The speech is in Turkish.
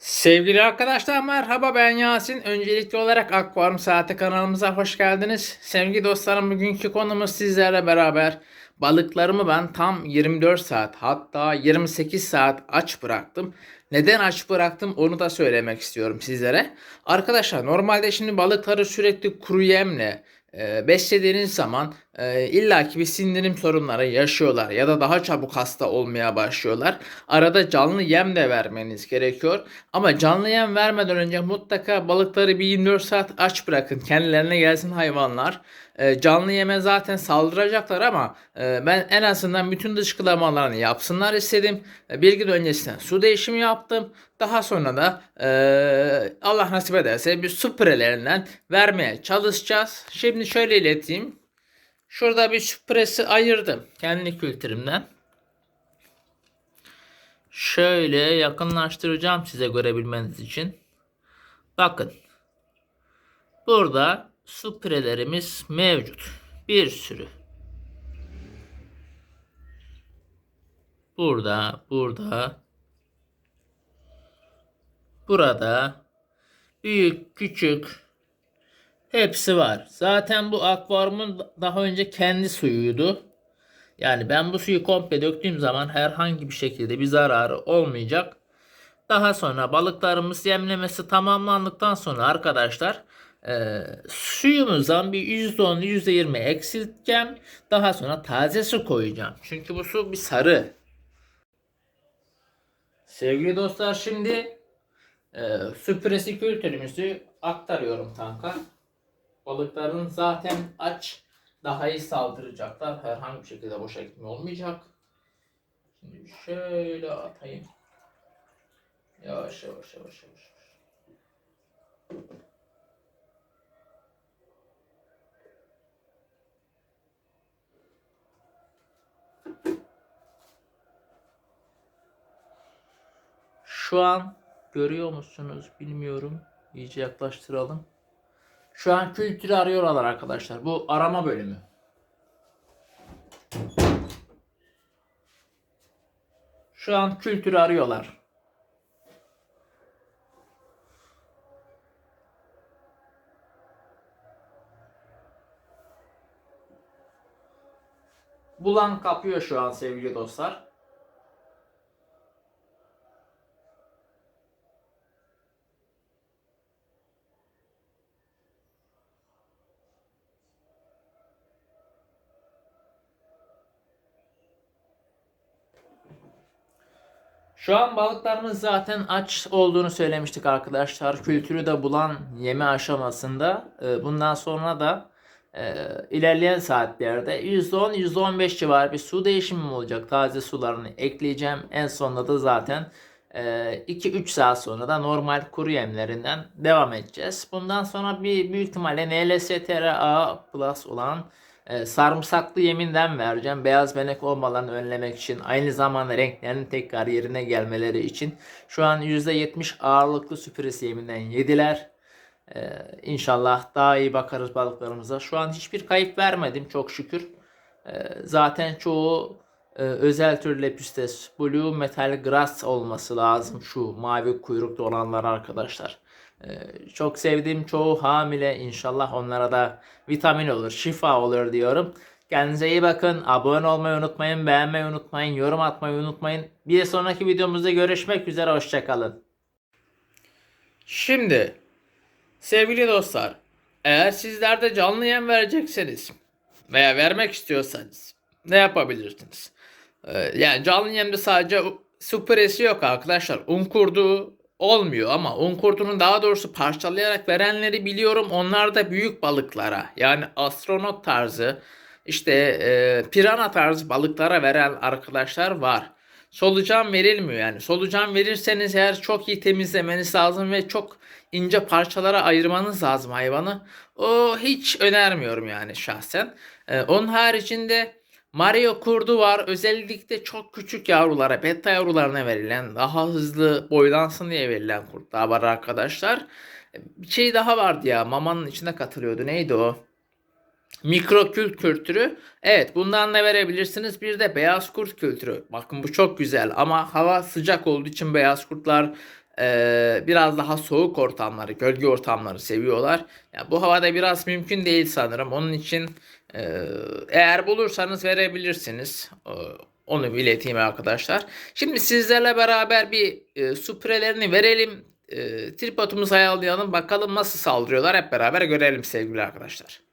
Sevgili arkadaşlar merhaba ben Yasin. Öncelikli olarak Akvaryum Saati kanalımıza hoş geldiniz. Sevgili dostlarım bugünkü konumuz sizlerle beraber balıklarımı ben tam 24 saat hatta 28 saat aç bıraktım. Neden aç bıraktım onu da söylemek istiyorum sizlere. Arkadaşlar normalde şimdi balıkları sürekli kuru yemle e, beslediğiniz zaman e, illaki bir sindirim sorunları yaşıyorlar ya da daha çabuk hasta olmaya başlıyorlar. Arada canlı yem de vermeniz gerekiyor. Ama canlı yem vermeden önce mutlaka balıkları bir 24 saat aç bırakın. Kendilerine gelsin hayvanlar. E, canlı yeme zaten saldıracaklar ama e, ben en azından bütün dışkılamalarını yapsınlar istedim. E, bir gün öncesinden su değişimi yaptım. Daha sonra da e, Allah nasip ederse bir su pirelerinden vermeye çalışacağız. Şimdi şöyle ileteyim. Şurada bir su piresi ayırdım kendi kültürümden. Şöyle yakınlaştıracağım size görebilmeniz için. Bakın. Burada su pirelerimiz mevcut. Bir sürü. Burada, burada. Burada. Büyük, küçük. Hepsi var. Zaten bu akvaryumun daha önce kendi suyuydu. Yani ben bu suyu komple döktüğüm zaman herhangi bir şekilde bir zararı olmayacak. Daha sonra balıklarımız yemlemesi tamamlandıktan sonra arkadaşlar e, suyumuzdan bir %10 %20 eksilteceğim. Daha sonra taze su koyacağım. Çünkü bu su bir sarı. Sevgili dostlar şimdi e, süpresi kültürümüzü aktarıyorum tanka. Balıkların zaten aç daha iyi saldıracaklar. Herhangi bir şekilde boşa gitme olmayacak. Şimdi şöyle atayım. Yavaş yavaş yavaş yavaş. Şu an görüyor musunuz bilmiyorum. İyice yaklaştıralım. Şu an kültürü arıyorlar arkadaşlar. Bu arama bölümü. Şu an kültürü arıyorlar. Bulan kapıyor şu an sevgili dostlar. Şu an balıklarımız zaten aç olduğunu söylemiştik arkadaşlar. Kültürü de bulan yeme aşamasında. Ee, Bundan sonra da e, ilerleyen saatlerde %10 %15 civarı bir su değişimi olacak. Taze sularını ekleyeceğim. En sonunda da zaten 2-3 saat sonra da normal kuru yemlerinden devam edeceğiz. Bundan sonra bir büyük ihtimalle NLSTRA Plus olan e, sarımsaklı yeminden vereceğim. Beyaz benek olmalarını önlemek için. Aynı zamanda renklerinin tekrar yerine gelmeleri için. Şu an %70 ağırlıklı süpüresi yeminden yediler. Ee, inşallah daha iyi bakarız balıklarımıza. Şu an hiçbir kayıp vermedim çok şükür. Ee, zaten çoğu e, özel tür Lepistes Blue Metal Grass olması lazım. Şu mavi kuyruklu olanlar arkadaşlar. Ee, çok sevdiğim çoğu hamile. İnşallah onlara da vitamin olur, şifa olur diyorum. Kendinize iyi bakın. Abone olmayı unutmayın, beğenmeyi unutmayın, yorum atmayı unutmayın. Bir sonraki videomuzda görüşmek üzere. Hoşçakalın. Şimdi sevgili dostlar, eğer sizler de canlı yem verecekseniz veya vermek istiyorsanız ne yapabilirsiniz? Ee, yani canlı yemde sadece su püresi yok arkadaşlar. Un kurdu olmuyor ama un kurdunun daha doğrusu parçalayarak verenleri biliyorum. Onlar da büyük balıklara yani astronot tarzı işte e, pirana tarzı balıklara veren arkadaşlar var. Solucan verilmiyor yani. Solucan verirseniz eğer çok iyi temizlemeniz lazım ve çok ince parçalara ayırmanız lazım hayvanı. O hiç önermiyorum yani şahsen. Ee, onun haricinde Mario kurdu var. Özellikle çok küçük yavrulara, beta yavrularına verilen, daha hızlı boylansın diye verilen kurtlar var arkadaşlar. Bir şey daha vardı ya. Mamanın içine katılıyordu. Neydi o? Mikrokült kültürü. Evet bundan da verebilirsiniz. Bir de beyaz kurt kültürü. Bakın bu çok güzel ama hava sıcak olduğu için beyaz kurtlar e, biraz daha soğuk ortamları, gölge ortamları seviyorlar. Ya bu havada biraz mümkün değil sanırım. Onun için e, eğer bulursanız verebilirsiniz. E, onu ileteyim arkadaşlar. Şimdi sizlerle beraber bir e, su pürelerini verelim. E, tripodumuzu ayarlayalım. Bakalım nasıl saldırıyorlar. Hep beraber görelim sevgili arkadaşlar.